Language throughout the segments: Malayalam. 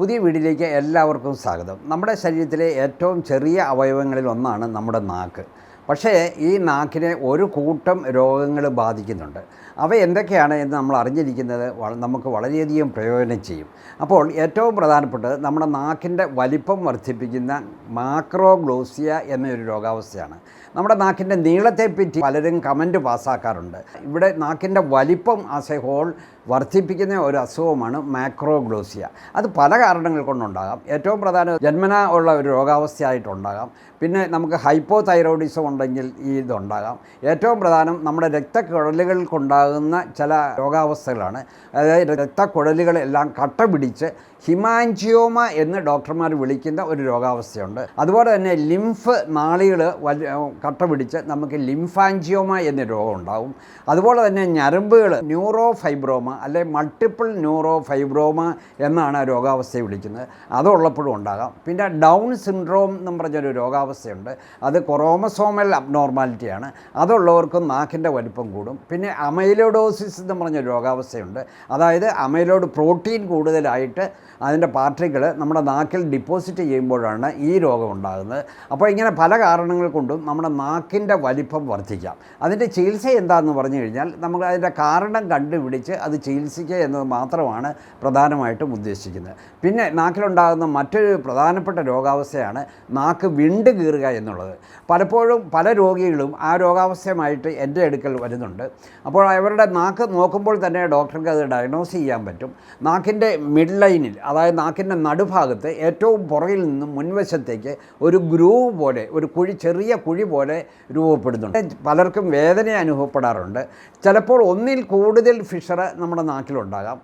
പുതിയ വീഡിയോയിലേക്ക് എല്ലാവർക്കും സ്വാഗതം. നമ്മുടെ ശരീരത്തിലെ ഏറ്റവും ചെറിയ അവയവങ്ങളിൽ ഒന്നാണ് നമ്മുടെ നാക്ക്. പക്ഷേ ഈ നാക്കിനെ ഒരു കൂട്ടം രോഗങ്ങൾ ബാധിക്കുന്നുണ്ട്. അവ എന്തൊക്കെയാണ് എന്ന് നമ്മൾ അറിഞ്ഞിരിക്കുന്നത് നമുക്ക് വളരെയധികം പ്രയോജനം ചെയ്യും. അപ്പോൾ ഏറ്റവും പ്രധാനപ്പെട്ടത് നമ്മുടെ നാക്കിന്റെ വലിപ്പം വർദ്ധിപ്പിക്കുന്ന മാക്രോഗ്ലോസിയ എന്നൊരു രോഗാവസ്ഥയാണ്. നമ്മുടെ നാക്കിന്റെ നീളത്തെപ്പറ്റി പലരും കമന്റ് പാസ്സാക്കാറുണ്ട്. ഇവിടെ നാക്കിന്റെ വലിപ്പം ആസ് എ ഹോൾ വർദ്ധിപ്പിക്കുന്ന ഒരു അസുഖമാണ് മാക്രോഗ്ലോസിയ. അത് പല കാരണങ്ങൾ കൊണ്ടുണ്ടാകാം. ഏറ്റവും പ്രധാന ജന്മന ഉള്ള ഒരു രോഗാവസ്ഥയായിട്ടുണ്ടാകാം. പിന്നെ നമുക്ക് ഹൈപ്പോ തൈറോയിഡിസം ഉണ്ടെങ്കിൽ ഈ ഇതുണ്ടാകാം. ഏറ്റവും പ്രധാനം നമ്മുടെ രക്തക്കുഴലുകൾക്കുണ്ടാകുന്ന ചില രോഗാവസ്ഥകളാണ്. അതായത് രക്തക്കുഴലുകളെല്ലാം കട്ട പിടിച്ച് ഹിമാൻജിയോമ എന്ന് ഡോക്ടർമാർ വിളിക്കുന്ന ഒരു രോഗാവസ്ഥയുണ്ട്. അതുപോലെ തന്നെ ലിംഫ് നാളികൾ കട്ട പിടിച്ച് നമുക്ക് ലിംഫാൻജിയോമ എന്ന രോഗം ഉണ്ടാകും. അതുപോലെ തന്നെ ഞരമ്പുകൾ ന്യൂറോ ഫൈബ്രോമ അല്ലെ മൾട്ടിപ്പിൾ ന്യൂറോ ഫൈബ്രോമ എന്നാണ് ആ രോഗാവസ്ഥയെ വിളിക്കുന്നത്. അതുള്ളപ്പോഴും ഉണ്ടാകാം. പിന്നെ ഡൗൺ സിൻഡ്രോം എന്ന് പറഞ്ഞൊരു രോഗാവസ്ഥയുണ്ട്. അത് കൊറോമസോമൽ അബ്നോർമാലിറ്റിയാണ് അതുള്ളവർക്കും നാക്കിന്റെ വലിപ്പം കൂടും. പിന്നെ അമൈലോഡോസിസ് എന്ന് പറഞ്ഞൊരു രോഗാവസ്ഥയുണ്ട്. അതായത് അമൈലോഡ് പ്രോട്ടീൻ കൂടുതലായിട്ട് അതിന്റെ പാർട്ടികൾ നമ്മുടെ നാക്കിൽ ഡിപ്പോസിറ്റ് ചെയ്യുമ്പോഴാണ് ഈ രോഗം ഉണ്ടാകുന്നത്. അപ്പോൾ ഇങ്ങനെ പല കാരണങ്ങൾ കൊണ്ടും നമ്മുടെ നാക്കിന്റെ വലിപ്പം വർദ്ധിക്കാം. അതിന്റെ ചികിത്സ എന്താണെന്ന് പറഞ്ഞു കഴിഞ്ഞാൽ നമ്മൾ അതിന്റെ കാരണം കണ്ടുപിടിച്ച് അത് ചികിത്സിക്കുക എന്നത് മാത്രമാണ് പ്രധാനമായിട്ടും ഉദ്ദേശിക്കുന്നത്. പിന്നെ നാക്കിലുണ്ടാകുന്ന മറ്റൊരു പ്രധാനപ്പെട്ട രോഗാവസ്ഥയാണ് നാക്ക് വിണ്ട് കീറുക എന്നുള്ളത്. പലപ്പോഴും പല രോഗികളും ആ രോഗാവസ്ഥയുമായിട്ട് എന്റെ അടുക്കൽ വരുന്നുണ്ട്. അപ്പോൾ അവരുടെ നാക്ക് നോക്കുമ്പോൾ തന്നെ ഡോക്ടർക്ക് അത് ഡയഗ്നോസ് ചെയ്യാൻ പറ്റും. നാക്കിന്റെ മിഡ് ലൈനിൽ അതായത് നാക്കിന്റെ നടുഭാഗത്ത് ഏറ്റവും പുറകിൽ നിന്നും മുൻവശത്തേക്ക് ഒരു ഗ്രൂവ് പോലെ ഒരു കുഴി ചെറിയ കുഴി പോലെ രൂപപ്പെടുന്നുണ്ട്. പലർക്കും വേദന അനുഭവപ്പെടാറുണ്ട്. ചിലപ്പോൾ ഒന്നിൽ കൂടുതൽ ഫിഷർ നമ്മുടെ നാക്കിലുണ്ടാകാം.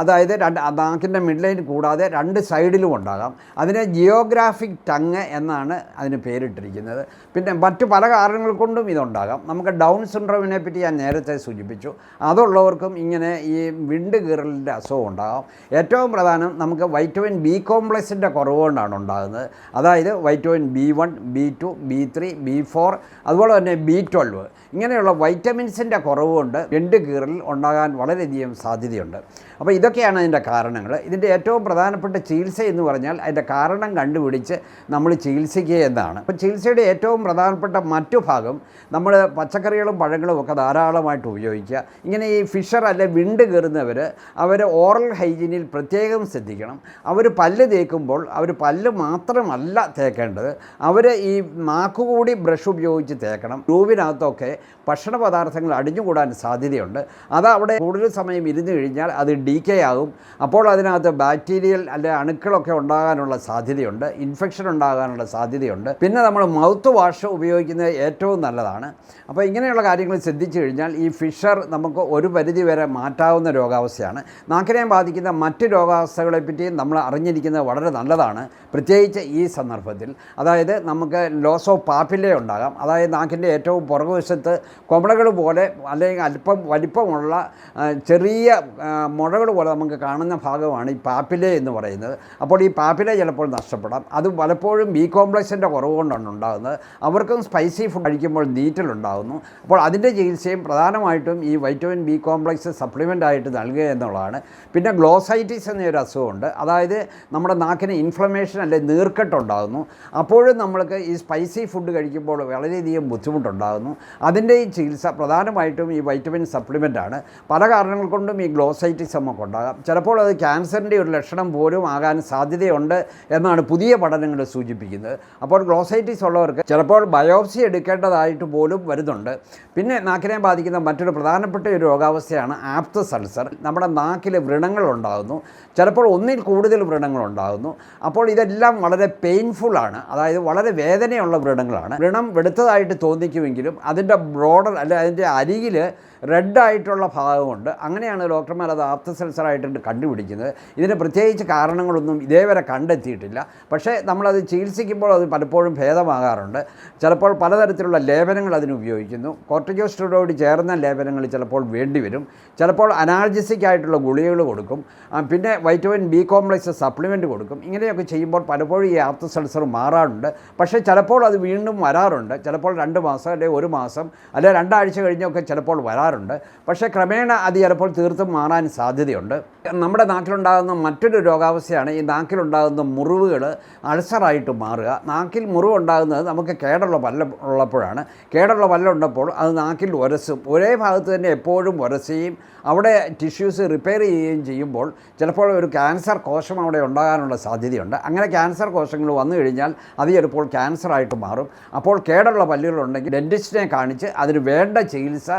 അതായത് രണ്ട് നാക്കിന്റെ മിഡ് ലൈൻ കൂടാതെ രണ്ട് സൈഡിലും ഉണ്ടാകാം. അതിനെ ജിയോഗ്രാഫിക് ടങ് എന്നാണ് അതിന് പേരിട്ടിരിക്കുന്നത്. പിന്നെ മറ്റു പല കാരണങ്ങൾ കൊണ്ടും ഇതുണ്ടാകാം. നമുക്ക് ഡൗൺ സിൻഡ്രോമിനെ പറ്റി ഞാൻ നേരത്തെ സൂചിപ്പിച്ചു. അതുള്ളവർക്കും ഇങ്ങനെ ഈ വിണ്ട് കീറലിന്റെ അസുഖം ഉണ്ടാകാം. ഏറ്റവും പ്രധാനം നമുക്ക് വൈറ്റമിൻ ബി കോംപ്ലക്സിന്റെ കുറവുകൊണ്ടാണ് ഉണ്ടാകുന്നത്. അതായത് vitamin B one B two B three B four അതുപോലെ തന്നെ ബി ട്വൽവ് ഇങ്ങനെയുള്ള വൈറ്റമിൻസിന്റെ കുറവുകൊണ്ട് വിണ്ട് കീറൽ ഉണ്ടാകാൻ വളരെയധികം സാധ്യതയുണ്ട്. അപ്പോൾ ഇതൊക്കെയാണ് അതിന്റെ കാരണങ്ങൾ. ഇതിന്റെ ഏറ്റവും പ്രധാനപ്പെട്ട ചികിത്സ എന്ന് പറഞ്ഞാൽ അതിന്റെ കാരണം കണ്ടുപിടിച്ച് നമ്മൾ ചികിത്സിക്കുക എന്നാണ് അപ്പോൾ ചികിത്സയുടെ ഏറ്റവും പ്രധാനപ്പെട്ട മറ്റു ഭാഗം നമ്മൾ പച്ചക്കറികളും പഴങ്ങളും ഒക്കെ ധാരാളമായിട്ട് ഉപയോഗിക്കുക. ഇങ്ങനെ ഈ ഫിഷർ അല്ലെ വിണ്ട് കയറുന്നവർ അവർ ഓറൽ ഹൈജീനിൽ പ്രത്യേകം ശ്രദ്ധിക്കണം. അവർ പല്ല് തേക്കുമ്പോൾ അവർ പല്ല് മാത്രമല്ല തേക്കേണ്ടത്. അവർ ഈ നാക്കുകൂടി ബ്രഷ് ഉപയോഗിച്ച് തേക്കണം. ഗ്രൂവിനകത്തൊക്കെ ഭക്ഷണ പദാർത്ഥങ്ങൾ അടിഞ്ഞുകൂടാൻ സാധ്യതയുണ്ട്. അത് അവിടെ കൂടുതൽ സമയം ഇരുന്ന് കഴിഞ്ഞാൽ അത് ഡി കെ ആകും. അപ്പോൾ അതിനകത്ത് ബാക്ടീരിയൽ അല്ലെ അണുക്കളൊക്കെ ഉണ്ടാകാനുള്ള സാധ്യതയുണ്ട്. ഇൻഫെക്ഷൻ ഉണ്ടാകാനുള്ള സാധ്യതയുണ്ട്. പിന്നെ നമ്മൾ മൗത്ത് വാഷ് ഉപയോഗിക്കുന്നത് ഏറ്റവും നല്ലതാണ്. അപ്പോൾ ഇങ്ങനെയുള്ള കാര്യങ്ങൾ ശ്രദ്ധിച്ചു കഴിഞ്ഞാൽ ഈ ഫിഷർ നമുക്ക് ഒരു പരിധി വരെ മാറ്റാവുന്ന രോഗാവസ്ഥയാണ്. നാക്കിനെ ബാധിക്കുന്ന മറ്റ് രോഗാവസ്ഥകളെ പറ്റി നമ്മൾ അറിഞ്ഞിരിക്കുന്നത് വളരെ നല്ലതാണ്. പ്രത്യേകിച്ച് ഈ സന്ദർഭത്തിൽ. അതായത് നമുക്ക് ലോസ് ഓഫ് പാപ്പിലെ ഉണ്ടാകാം. അതായത് നാക്കിന്റെ ഏറ്റവും പുറകുവശത്ത് കൊമളകൾ പോലെ അല്ലെങ്കിൽ അല്പം വലിപ്പമുള്ള ആ, ചെറിയ മുഴകൾ പോലെ നമുക്ക് കാണുന്ന ഭാഗമാണ് ഈ പാപ്പിലെ എന്ന് പറയുന്നത്. അപ്പോൾ ഈ പാപ്പിലെ ചിലപ്പോൾ നഷ്ടപ്പെടാം. അത് പലപ്പോഴും ബി കോംപ്ലക്സിന്റെ കുറവ് കൊണ്ടാണ് ഉണ്ടാകുന്നത്. അവർക്കും സ്പൈസി ഫുഡ് കഴിക്കുമ്പോൾ നീറ്റലുണ്ടാകുന്നു അപ്പോൾ അതിന്റെ ചികിത്സയും പ്രധാനമായിട്ടും ഈ വൈറ്റമിൻ ബി കോംപ്ലക്സ് സപ്ലിമെന്റ് ആയിട്ട് നൽകുക എന്നുള്ളതാണ്. പിന്നെ ഗ്ലോസൈറ്റിസ് എന്നൊരു അസുഖമുണ്ട്. അതായത് നമ്മുടെ നാക്കിന് ഇൻഫ്ലമേഷൻ അല്ലെ നീർക്കെട്ടുണ്ടാകുന്നു അപ്പോഴും നമ്മൾക്ക് ഈ സ്പൈസി ഫുഡ് കഴിക്കുമ്പോൾ വളരെയധികം ബുദ്ധിമുട്ടുണ്ടാകുന്നു. അതിന്റെ ഈ ചികിത്സ പ്രധാനമായിട്ടും ഈ വൈറ്റമിൻ സപ്ലിമെന്റ് ആണ്. പല കാരണങ്ങൾ കൊണ്ടും ഈ ഗ്ലോസൈറ്റിസ് നമുക്ക് ഉണ്ടാകാം. ചിലപ്പോൾ അത് ക്യാൻസറിന്റെ ഒരു ലക്ഷണം പോലും ആകാൻ സാധ്യതയുണ്ട് എന്നാണ് പുതിയ പഠനങ്ങൾ സൂചിപ്പിക്കുന്നത്. അപ്പോൾ ഗ്ലോസൈറ്റിസ് ഉള്ളവർക്ക് ചിലപ്പോൾ ബയോപ്സി എടുക്കേണ്ടതായിട്ട് പോലും വരുന്നുണ്ട്. പിന്നെ നാക്കിനെ ബാധിക്കുന്ന മറ്റൊരു പ്രധാനപ്പെട്ട ഒരു രോഗാവസ്ഥയാണ് ആപ്തസ് സൾസർ. നമ്മുടെ നാക്കിൽ വ്രണങ്ങൾ ഉണ്ടാകുന്നു. ചിലപ്പോൾ ഒന്നിൽ കൂടുതൽ വ്രണങ്ങൾ ഉണ്ടാകുന്നു. അപ്പോൾ ഇതെല്ലാം വളരെ പെയിൻഫുൾ ആണ്. അതായത് വളരെ വേദനയുള്ള വ്രണങ്ങളാണ്. വ്രണം വെളുത്തതായിട്ട് തോന്നിക്കുമെങ്കിലും അതിന്റെ ബ്രോഡർ അല്ലെ അതിന്റെ അരികിൽ റെഡ് ആയിട്ടുള്ള ഭാഗമുണ്ട്. അങ്ങനെയാണ് ഡോക്ടർമാർ അത് ആപ്തസെൽസറായിട്ട് കണ്ടുപിടിക്കുന്നത്. ഇതിന് പ്രത്യേകിച്ച് കാരണങ്ങളൊന്നും ഇതേവരെ കണ്ടെത്തിയിട്ടില്ല. പക്ഷേ നമ്മളത് ചികിത്സിക്കുമ്പോൾ അത് പലപ്പോഴും ഭേദമാകാറുണ്ട്. ചിലപ്പോൾ പലതരത്തിലുള്ള ലേപനങ്ങൾ അതിന് ഉപയോഗിക്കുന്നു. കോർട്ടിക്കോസ്റ്റോയിഡ് ചേർന്ന ലേപനങ്ങൾ ചിലപ്പോൾ വേണ്ടിവരും. ചിലപ്പോൾ അനാർജിസിക്കായിട്ടുള്ള ആയിട്ടുള്ള ഗുളികകൾ കൊടുക്കും. പിന്നെ വൈറ്റമിൻ ബി കോംപ്ലക്സ് സപ്ലിമെന്റ് കൊടുക്കും. ഇങ്ങനെയൊക്കെ ചെയ്യുമ്പോൾ പലപ്പോഴും ഈ ആപ്തസെൽസർ മാറാറുണ്ട്. പക്ഷേ ചിലപ്പോൾ അത് വീണ്ടും വരാറുണ്ട്. ചിലപ്പോൾ രണ്ട് മാസം അല്ലെങ്കിൽ ഒരു മാസം അല്ലെങ്കിൽ രണ്ടാഴ്ച കഴിഞ്ഞൊക്കെ ചിലപ്പോൾ വരാറുണ്ട്. വരാറുണ്ട് പക്ഷേ ക്രമേണ അത് ചിലപ്പോൾ തീർത്തും മാറാൻ സാധ്യതയുണ്ട്. നമ്മുടെ നാട്ടിലുണ്ടാകുന്ന മറ്റൊരു രോഗാവസ്ഥയാണ് ഈ നാക്കിലുണ്ടാകുന്ന മുറിവുകൾ അൾസറായിട്ട് മാറുക. നാക്കിൽ മുറിവുണ്ടാകുന്നത് നമുക്ക് കേടുള്ള പല്ല ഉള്ളപ്പോഴാണ്. കേടുള്ള പല്ല ഉള്ളപ്പോൾ അത് നാക്കിൽ ഉരസും ഒരേ ഭാഗത്ത് തന്നെ എപ്പോഴും ഉരസുകയും അവിടെ ടിഷ്യൂസ് റിപ്പയർ ചെയ്യുകയും ചെയ്യുമ്പോൾ ചിലപ്പോൾ ഒരു ക്യാൻസർ കോശം അവിടെ ഉണ്ടാകാനുള്ള സാധ്യതയുണ്ട്. അങ്ങനെ ക്യാൻസർ കോശങ്ങൾ വന്നു കഴിഞ്ഞാൽ അത് ചിലപ്പോൾ ക്യാൻസറായിട്ട് മാറും. അപ്പോൾ കേടുള്ള പല്ലുകളുണ്ടെങ്കിൽ ഡെന്റിസ്റ്റിനെ കാണിച്ച് അതിന് വേണ്ട ചികിത്സ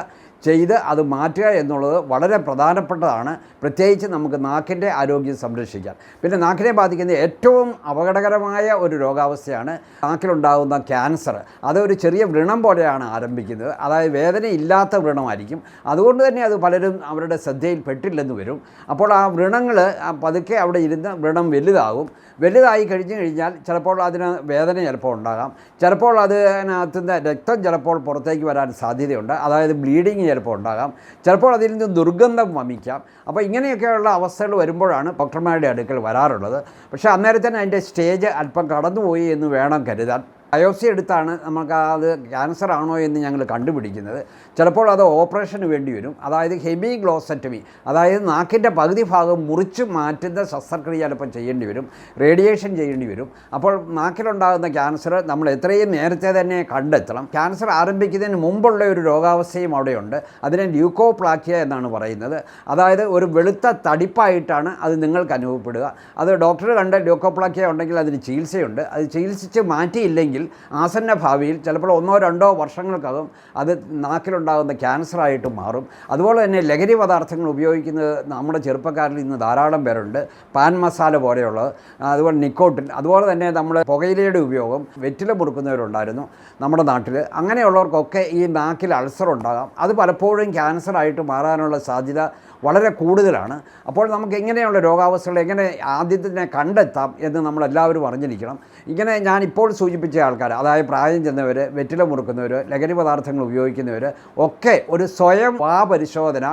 ചെയ്ത് അത് മാറ്റുക എന്നുള്ളത് വളരെ പ്രധാനപ്പെട്ടതാണ്. പ്രത്യേകിച്ച് നമുക്ക് നാക്കിന്റെ ആരോഗ്യം സംരക്ഷിക്കാൻ. പിന്നെ നാക്കിനെ ബാധിക്കുന്ന ഏറ്റവും അപകടകരമായ ഒരു രോഗാവസ്ഥയാണ് നാക്കിലുണ്ടാകുന്ന ക്യാൻസർ. അതൊരു ചെറിയ വ്രണം പോലെയാണ് ആരംഭിക്കുന്നത്. അതായത് വേദനയില്ലാത്ത വ്രണമായിരിക്കും. അതുകൊണ്ട് തന്നെ അത് പലരും അവരുടെ ശ്രദ്ധയിൽ പെട്ടില്ലെന്ന് വരും. അപ്പോൾ ആ വ്രണങ്ങൾ പതുക്കെ അവിടെ ഇരുന്ന് വ്രണം വലുതാകും. വലുതായി കഴിഞ്ഞു കഴിഞ്ഞാൽ ചിലപ്പോൾ അതിന് വേദന ചിലപ്പോൾ ഉണ്ടാകാം. ചിലപ്പോൾ അതിനകത്ത് നിന്ന് രക്തം ചിലപ്പോൾ പുറത്തേക്ക് വരാൻ സാധ്യതയുണ്ട്. അതായത് ബ്ലീഡിങ് ചിലപ്പോൾ ഉണ്ടാകാം. ചിലപ്പോൾ അതിൽ നിന്ന് ദുർഗന്ധം വമിക്കാം. അപ്പോൾ ഇങ്ങനെയൊക്കെയുള്ള അവസ്ഥകൾ വരുമ്പോഴാണ് ഡോക്ടർമാരുടെ അടുക്കൽ വരാറുള്ളത്. പക്ഷേ അന്നേരം തന്നെ അതിന്റെ സ്റ്റേജ് അല്പം കടന്നുപോയി എന്ന് വേണം കരുതാൻ. ബയോപ്സി എടുത്താണ് നമുക്ക് അത് ക്യാൻസർ ആണോ എന്ന് ഞങ്ങൾ കണ്ടുപിടിക്കുന്നത്. ചിലപ്പോൾ അത് ഓപ്പറേഷന് വേണ്ടി വരും. അതായത് ഹെമി ഗ്ലോസറ്റമി അതായത് നാക്കിന്റെ പകുതി ഭാഗം മുറിച്ച് മാറ്റുന്ന ശസ്ത്രക്രിയ ചിലപ്പോൾ ചെയ്യേണ്ടി വരും. റേഡിയേഷൻ ചെയ്യേണ്ടി വരും. അപ്പോൾ നാക്കിലുണ്ടാകുന്ന ക്യാൻസർ നമ്മൾ എത്രയും നേരത്തെ തന്നെ കണ്ടെത്തണം. ക്യാൻസർ ആരംഭിക്കുന്നതിന് മുമ്പുള്ള ഒരു രോഗാവസ്ഥയും അവിടെയുണ്ട്. അതിനെ ല്യൂക്കോപ്ലാക്കിയ എന്നാണ് പറയുന്നത്. അതായത് ഒരു വെളുത്ത തടിപ്പായിട്ടാണ് അത് നിങ്ങൾക്ക് അനുഭവപ്പെടുക. അത് ഡോക്ടർ കണ്ട് ല്യൂക്കോപ്ലാക്കിയ ഉണ്ടെങ്കിൽ അതിന് ചികിത്സയുണ്ട്. അത് ചികിത്സിച്ച് മാറ്റിയില്ലെങ്കിൽ ആസന്ന ഭാവിയിൽ ചിലപ്പോൾ ഒന്നോ രണ്ടോ വർഷങ്ങൾക്കകം അത് നാക്കിലുണ്ടാകുന്ന ക്യാൻസറായിട്ട് മാറും. അതുപോലെ തന്നെ ലഹരി പദാർത്ഥങ്ങൾ ഉപയോഗിക്കുന്നത് നമ്മുടെ ചെറുപ്പക്കാരിൽ ഇന്ന് ധാരാളം പേരുണ്ട്. പാൻ മസാല പോലെയുള്ളത് അതുപോലെ നിക്കോട്ടിൻ അതുപോലെ തന്നെ നമ്മൾ പുകയിലയുടെ ഉപയോഗം വെറ്റില മുറുക്കുന്നവരുണ്ടായിരുന്നു നമ്മുടെ നാട്ടിൽ അങ്ങനെയുള്ളവർക്കൊക്കെ ഈ നാക്കിൽ അൾസർ ഉണ്ടാകാം. അത് പലപ്പോഴും ക്യാൻസറായിട്ട് മാറാനുള്ള സാധ്യത വളരെ കൂടുതലാണ്. അപ്പോൾ നമുക്ക് എങ്ങനെയുള്ള രോഗാവസ്ഥകൾ എങ്ങനെ ആദ്യത്തിനെ കണ്ടെത്താം എന്ന് നമ്മളെല്ലാവരും അറിഞ്ഞിരിക്കണം. ഇങ്ങനെ ഞാൻ ഇപ്പോൾ സൂചിപ്പിച്ച ആൾക്കാർ അതായത് പ്രായം ചെന്നവർ വെറ്റില മുറുക്കുന്നവർ ലഹരി പദാർത്ഥങ്ങൾ ഉപയോഗിക്കുന്നവർ ഒക്കെ ഒരു സ്വയം വാ പരിശോധന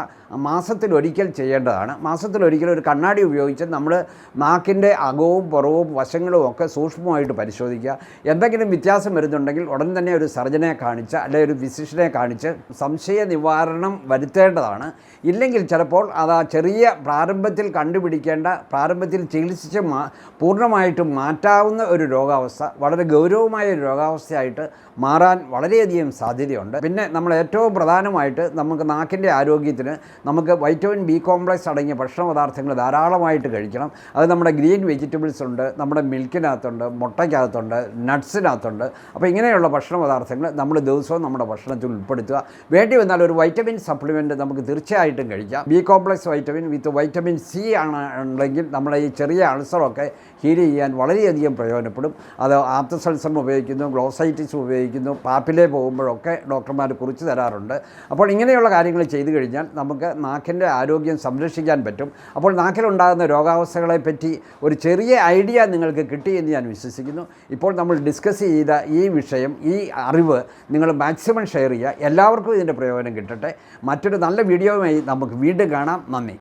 മാസത്തിലൊരിക്കൽ ചെയ്യേണ്ടതാണ്. മാസത്തിലൊരിക്കൽ ഒരു കണ്ണാടി ഉപയോഗിച്ച് നമ്മൾ നാക്കിന്റെ അകവും പുറവും വശങ്ങളും ഒക്കെ സൂക്ഷ്മമായിട്ട് പരിശോധിക്കുക. എന്തെങ്കിലും വ്യത്യാസം വരുന്നുണ്ടെങ്കിൽ ഉടൻ തന്നെ ഒരു സർജനെ കാണിച്ച് അല്ലെങ്കിൽ ഒരു ഫിസിഷ്യനെ കാണിച്ച് സംശയ നിവാരണം വരുത്തേണ്ടതാണ്. ഇല്ലെങ്കിൽ ചിലപ്പോൾ അത് ആ ചെറിയ പ്രാരംഭത്തിൽ കണ്ടുപിടിക്കേണ്ട പ്രാരംഭത്തിൽ ചികിത്സിച്ച് മാ പൂർണമായിട്ടും മാറ്റാവുന്ന ഒരു രോഗാവസ്ഥ വളരെ ഗൗരവമായ ഒരു രോഗാവസ്ഥയായിട്ട് മാറാൻ വളരെയധികം സാധ്യതയുണ്ട്. പിന്നെ നമ്മൾ ഏറ്റവും പ്രധാനമായിട്ട് നമുക്ക് നാക്കിന്റെ ആരോഗ്യത്തിന് നമുക്ക് വൈറ്റമിൻ ബി കോംപ്ലക്സ് അടങ്ങിയ ഭക്ഷണ പദാർത്ഥങ്ങൾ ധാരാളമായിട്ട് കഴിക്കണം. അത് നമ്മുടെ ഗ്രീൻ വെജിറ്റബിൾസ് ഉണ്ട് നമ്മുടെ മിൽക്കിനകത്തുണ്ട് മുട്ടയ്ക്കകത്തുണ്ട് നട്ട്സിനകത്തുണ്ട്. അപ്പോൾ ഇങ്ങനെയുള്ള ഭക്ഷണ പദാർത്ഥങ്ങൾ നമ്മൾ ദിവസവും നമ്മുടെ ഭക്ഷണത്തിൽ ഉൾപ്പെടുത്തുക. വേണ്ടി വന്നാൽ ഒരു വൈറ്റമിൻ സപ്ലിമെന്റ് നമുക്ക് തീർച്ചയായിട്ടും കഴിക്കാം. B complex vitamin with vitamin C ആണ് ഉണ്ടെങ്കിൽ നമ്മുടെ ഈ ചെറിയ അൾസറൊക്കെ ഹീൽ ചെയ്യാൻ വളരെയധികം പ്രയോജനപ്പെടും. അത് ആപ്തസൾസറിന് ഉപയോഗിക്കുന്നു ഗ്ലോസൈറ്റിസ് ഉപയോഗിക്കുന്നു പാപ്പിലെ പോകുമ്പോഴൊക്കെ ഡോക്ടർമാർ കുറിച്ച് തരാറുണ്ട്. അപ്പോൾ ഇങ്ങനെയുള്ള കാര്യങ്ങൾ ചെയ്തു കഴിഞ്ഞാൽ നമുക്ക് നാക്കിന്റെ ആരോഗ്യം സംരക്ഷിക്കാൻ പറ്റും. അപ്പോൾ നാക്കിലുണ്ടാകുന്ന രോഗാവസ്ഥകളെ പറ്റി ഒരു ചെറിയ ഐഡിയ നിങ്ങൾക്ക് കിട്ടി എന്ന് ഞാൻ വിശ്വസിക്കുന്നു. ഇപ്പോൾ നമ്മൾ ഡിസ്കസ് ചെയ്ത ഈ വിഷയം ഈ അറിവ് നിങ്ങൾ മാക്സിമം ഷെയർ ചെയ്യുക. എല്ലാവർക്കും ഇതിന്റെ പ്രയോജനം കിട്ടട്ടെ. മറ്റൊരു നല്ല വീഡിയോയുമായി നമുക്ക് വീണ്ടും കാണാം. നന്ദി.